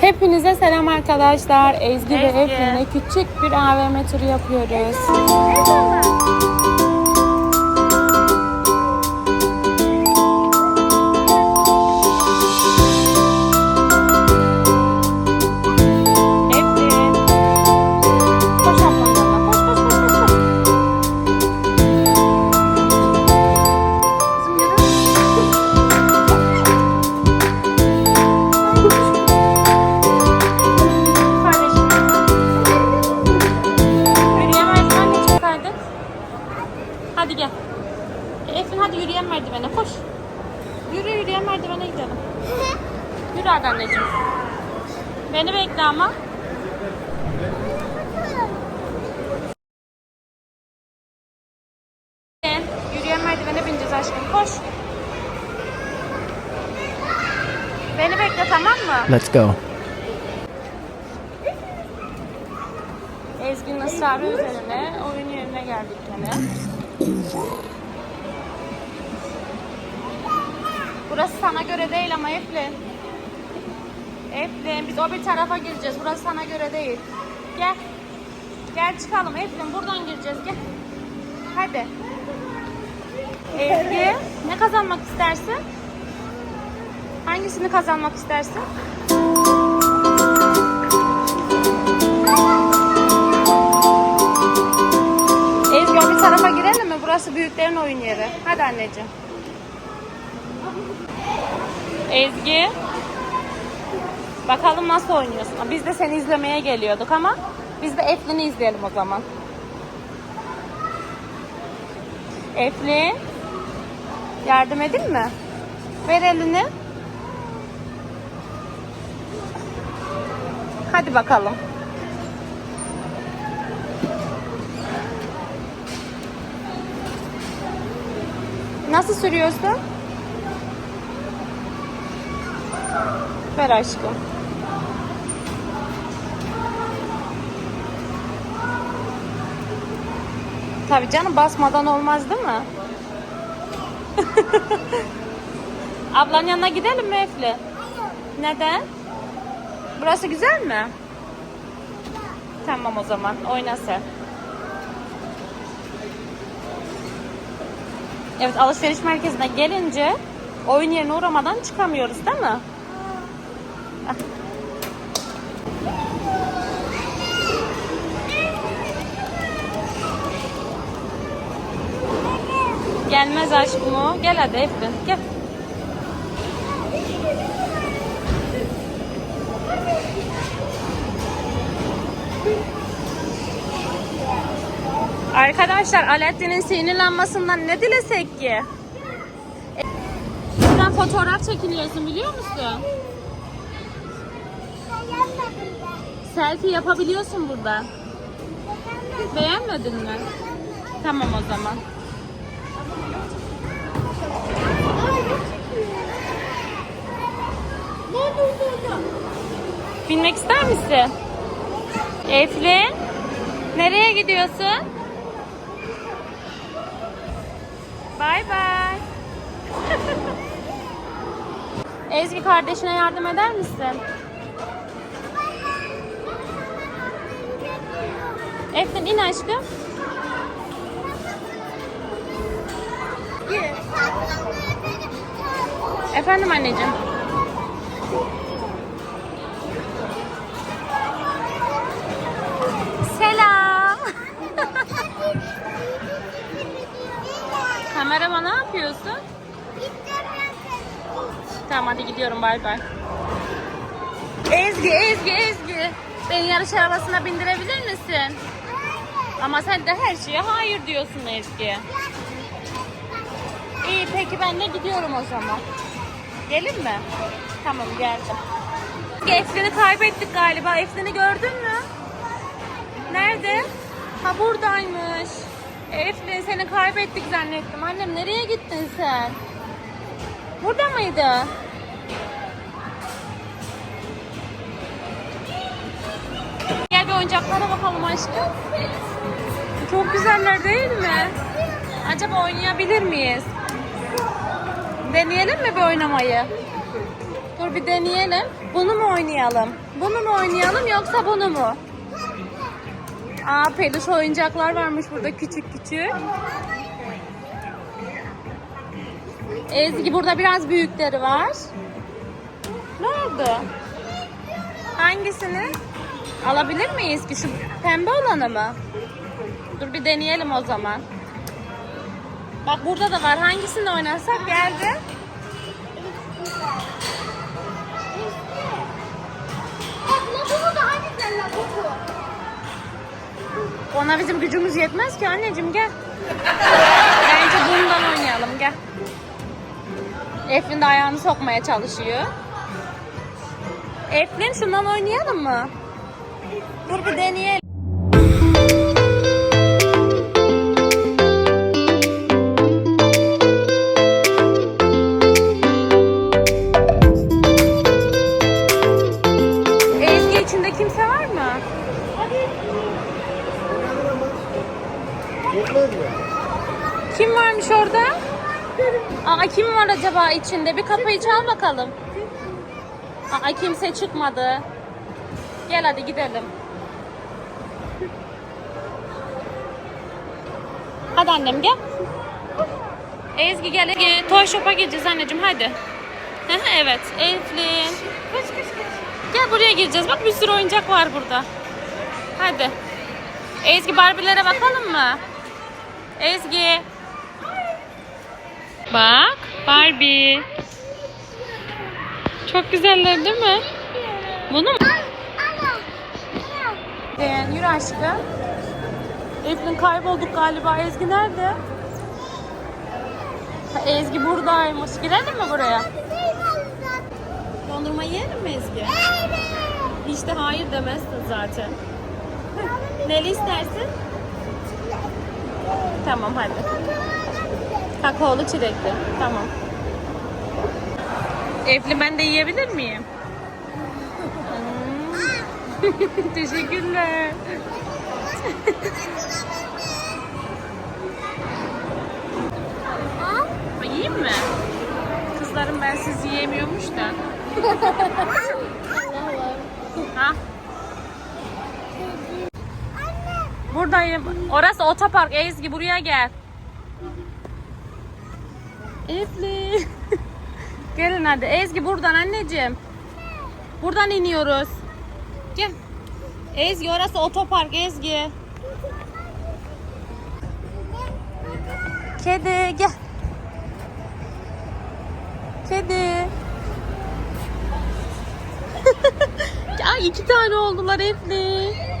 Hepinize selam arkadaşlar. Ezgi, ve Ezgi. Eflin'le küçük bir AVM turu yapıyoruz. Eflin. Beni bekle ama. Yürüyen merdivene bineceğiz aşkım. Koş. Beni bekle tamam mı? Let's go. Ezgi'nin ısrarı üzerine oyun yerine geldik gene. Burası sana göre değil ama Eflin. Eflin biz o bir tarafa gireceğiz. Burası sana göre değil. Gel. Gel çıkalım Eflin buradan gireceğiz gel. Hadi. Ezgi ne kazanmak istersin? Hangisini kazanmak istersin? Ezgi o bir tarafa girelim mi? Burası büyüklerin oyun yeri. Hadi anneciğim. Ezgi. Bakalım nasıl oynuyorsun. Biz de seni izlemeye geliyorduk ama biz de Eflin'i izleyelim o zaman. Eflin. Yardım edin mi? Ver elini. Hadi bakalım. Nasıl sürüyorsun? Ver aşkım. Tabii canım basmadan olmaz değil mi? Ablanın yanına gidelim mi Efli? Neden? Burası güzel mi? Tamam o zaman oyna sen. Evet alışveriş merkezine gelince oyun yerine uğramadan çıkamıyoruz değil mi? Gelmez aşkım o. Gel hadi Efrin. Gel. Arkadaşlar Alaaddin'in sinirlenmesinden ne dilesek ki? Buradan fotoğraf çekiliyorsun biliyor musun? Selfie yapabiliyorsun burada. Beğenmedin mi? Tamam o zaman. Binmek ister misin? Eflin, nereye gidiyorsun? Bay bay. Ezgi kardeşine yardım eder misin? Eflin in aşkım. Efendim anneciğim. Selam. Kamerama ne yapıyorsun? Tamam hadi gidiyorum bay bay. Ezgi, Ezgi, Ezgi. Beni yarış arabasına bindirebilir misin? Ama sen de her şeye hayır diyorsun Ezgi. İyi peki ben de gidiyorum o zaman. Gelin mi? Tamam geldim. Eflin'i kaybettik galiba. Eflin'i gördün mü? Nerede? Ha buradaymış. Eflin seni kaybettik zannettim. Annem nereye gittin sen? Burada mıydı? Gel bir oyuncaklara bakalım aşkım. Çok güzeller değil mi? Acaba oynayabilir miyiz? Deneyelim mi bir oynamayı? Dur bir deneyelim. Bunu mu oynayalım? Bunu mu oynayalım yoksa bunu mu? Aa peluş oyuncaklar varmış burada küçük küçük. Ezgi burada biraz büyükleri var. Ne oldu? Hangisini? Alabilir miyiz ki şu pembe olanı mı? Dur bir deneyelim o zaman. Bak burada da var. Hangisini oynarsak geldi. Ona bizim gücümüz yetmez ki anneciğim gel. Bence bundan oynayalım gel. Eflin de ayağını sokmaya çalışıyor. Eflin şundan oynayalım mı? Dur bir deneyelim. Kim varmış orada? Aa kim var acaba içinde? Bir kapıyı çal bakalım. Aa kimse çıkmadı. Gel hadi gidelim. Hadi annem gel. Ezgi gel. Ezgi, Toy Shop'a gireceğiz anneciğim hadi. Evet Eflin. Koş koş koş. Gel buraya gireceğiz. Bak bir sürü oyuncak var burada. Hadi. Ezgi Barbie'lere bakalım mı? Ezgi. Bak Barbie. Çok güzeller değil mi? Bunu mu? Beğen, yürü aşkım. Eflin kaybolduk galiba. Ezgi nerede? Ha, Ezgi buradaymış. Girelim mi buraya? Dondurma yiyelim mi Ezgi? Hiç de hayır demezsin zaten. Neli istersin? Tamam hadi. Kakaolu çilekli. Tamam. Efli ben de yiyebilir miyim? Hmm. Teşekkürler. Yiyeyim mi? Kızlarım ben siz yiyemiyormuş da. Buradayım. Orası otopark. Ezgi buraya gel. Efli. Gelin hadi. Ezgi buradan anneciğim. Buradan iniyoruz. Gel. Ezgi orası otopark Ezgi. Kedi gel. Kedi. Ay iki tane oldular Efli.